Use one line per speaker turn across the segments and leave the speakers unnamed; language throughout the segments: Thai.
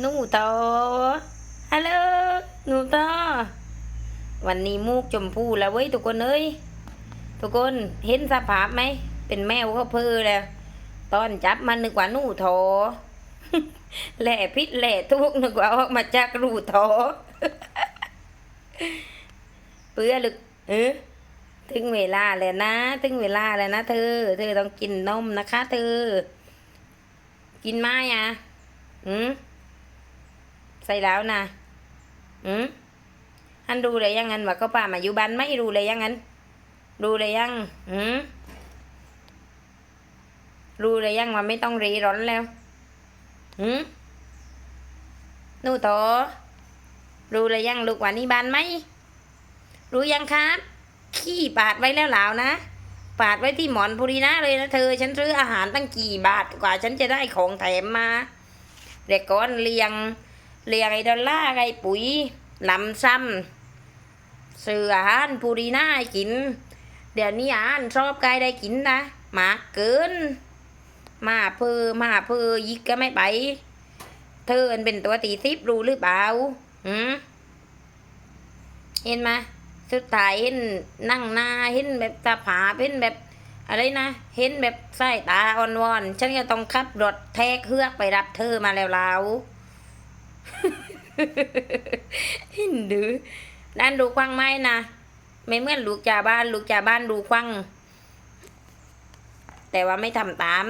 หนูโตฮัลโหลหนูโตวันนี้มูกชมพูแล้วเว้ยทุกคนเอ้ยทุกคนเห็นสภาพไหม เป็นแมวเขาเพื่อแล้วตอนจับมันนึกว่าหนูโถแหล่พิษแหล่ทุกข์นึกว่าออกมาจากรูโถเปื้อลึกเออถึงเวลาแล้วนะ ถึงเวลาแล้วนะเธอ เธอต้องกินนมนะคะ เธอ กินไหมอะอืม ใส่แล้วนะอืมอันดูเลยยังงั้นว่าเขาป่ามาอยู่บ้านไม่รู้เลยยังงั้นดูเลยยังอืมรู้เลยยังว่าไม่ต้องรีร้อนแล้วอืมนูโตรู้เลยยังลูกว่านี่บ้านไหมรู้ยังครับ ขี้ปาดไว้แล้วหลาวนะปาดไว้ที่หมอนปุรีนะเลยนะเธอ ฉันซื้ออาหารตั้งกี่บาทกว่า ฉันจะได้ของแถมมาเด็กก้อนเลียง เลียงไอ้ดอลลาไอ้ปุ๋ยลำซ้ำซื้ออาหารปุรีนะให้กิน เดี๋ยวนี้อาหารชอบใครได้กินนะหมาเกินมาเพื่อมาเพื่อยิกก็ไม่ไป เธอเป็นตัวตีซิบรู้หรือเปล่าหืมเห็นไหมสุดท้ายเห็นนั่งหน้าเห็นแบบตาผาเห็นแบบอะไรนะ เห็นแบบสายตาอ่อนวอนฉันก็ต้องขับรถแทกเฮือกไปรับเธอมาแล้วเรา ห็นดื้อด้านดูควังไม้นะไม่เหมือนลูกจ่าบ้านลูกจ่าบ้านดูควัง แต่ว่าไม่ทำตาม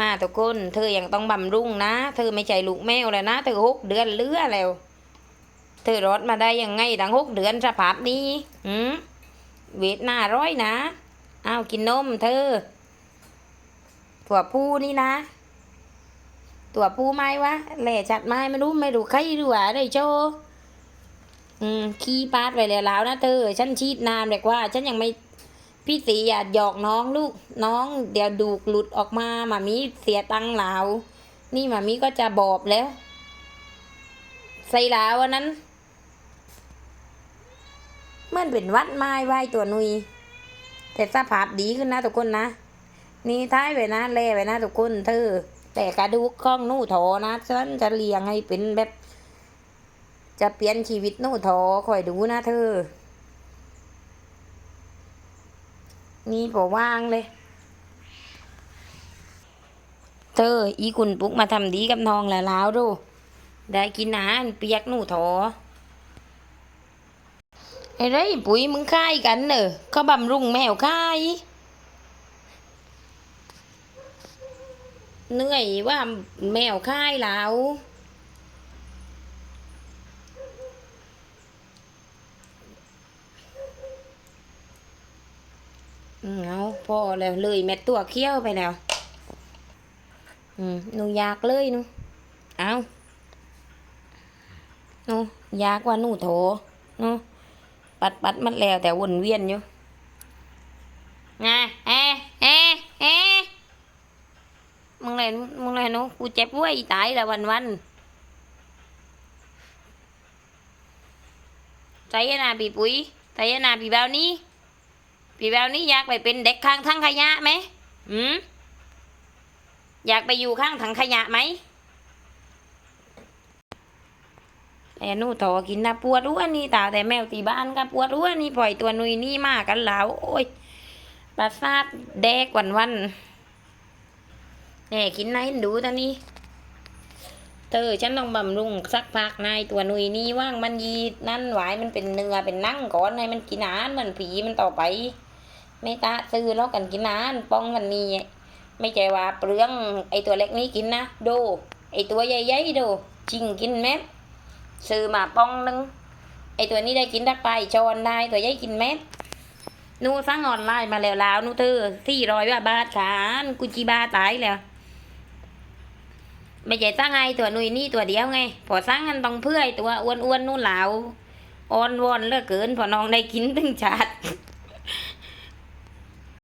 มาทุกคนเธอยังต้องบำรุงนะ เธอไม่ใจลูกแมวแล้วนะ เธอหกเดือนเลือแล้ว เธอรอดมาได้ยังไงตั้งหกเดือนสภาพนี้หืมเวทหน้าร้อยนะ อ้าวกินนมเธอตัวผู้นี่นะ ตัวผู้ไม้วะแหล่จัดไม้ไม่รู้ไม่รู้ใครรู้ว่าได้โจอืมขี้ปาดไปแล้วแล้วนะเธอฉันชีดนานแบบว่า ฉันยังไม่พี่ตีอย่าหยอกน้องลูกน้อง เดี๋ยวดูกหลุดออกมาหมามีเสียตังค์เหลานี่หมามีก็จะบอบแล้ว ใส่ลาวันนั้นเมื่อนเป็นวัดไม้ไหวตัวนุย แต่สภาพดีขึ้นนะทุกคนนะ นี่ท้ายไว้นะแล่ไว้นะทุกคนเธอ แต่กระดูกข้องนู่โถนะฉันจะเลี้ยงให้เป็นแบบ จะเปลี่ยนชีวิตนู่โถคอยดูนะเธอ นี่พอว่างเลย เธอ อีกุนปุ๊กมาทำดีกับน้องแล้วแล้วดู ได้กินอาหารเปียกนู่โถไอ้ไรปุ๋ยมึงค่ายกันเนอะเขาบำรุงแมวค่าย เหนื่อยว่าแมวค่ายแล้วเอาพอแล้วเลยแม่ตัวเคี้ยวไปแล้ว อืมหนูอยากเลยหนูเอาหนูอยากว่าหนูโถหนูปัดปัดมันแล้วแต่วนเวียนอยู่ไงเอ๊ะเอ๊ะเอ๊ะมึงอะไรมึงอะไรหนู กูเจ็บไว้ยตายละวันวันใจยนนะปีปุ๋ยใจยนนะปีแบบนี้ปีแบบนี้อยากไปเป็นเด็กข้างถังขยะไหมอืมอยากไปอยู่ข้างถังขยะไหมแต่นูโถกินนะปวดอ้วนนี่ตาแต่แมวตีบ้านก็ปวดอ้วนนี่ปล่อยตัวนุยนี่มากกันแล้วโอ้ยประสาทแดกวันวัน แน่กินนะเห็นดูตอนนี้ เธอฉันต้องบำรุงสักพักนายตัวนุยนี่ว่างมันยีนั่นหวายมันเป็นเนื้อเป็นนั่งก่อนให้มันกินอาหารมือนผีมันต่อไป ไม่ตาซื้อแล้วกันกินอาหารป้องกันนี่ไม่ใช่ว่าเปลืองไอตัวเล็กนี้กินนะดูไอตัวใหญ่ๆดูชิงกินแมบซื้อมาป้องนึงไอตัวนี้ได้กินได้ไปชอนได้ตัวใหญ่กินเม็ดหนูสั่งออนไลน์มาแล้วแล้วนูเธอสี่ร้อยบาทขานกุจิบาตายแล้ว ไม่ใช่สั่งไงตัวนุยนี่ตัวเดียวไง พอสร้างกันต้องเพื่อไอตัวอ้วนๆนู่นเหลาอ่อนวอนเหลือเกิน พอน้องได้กินตึงชาติ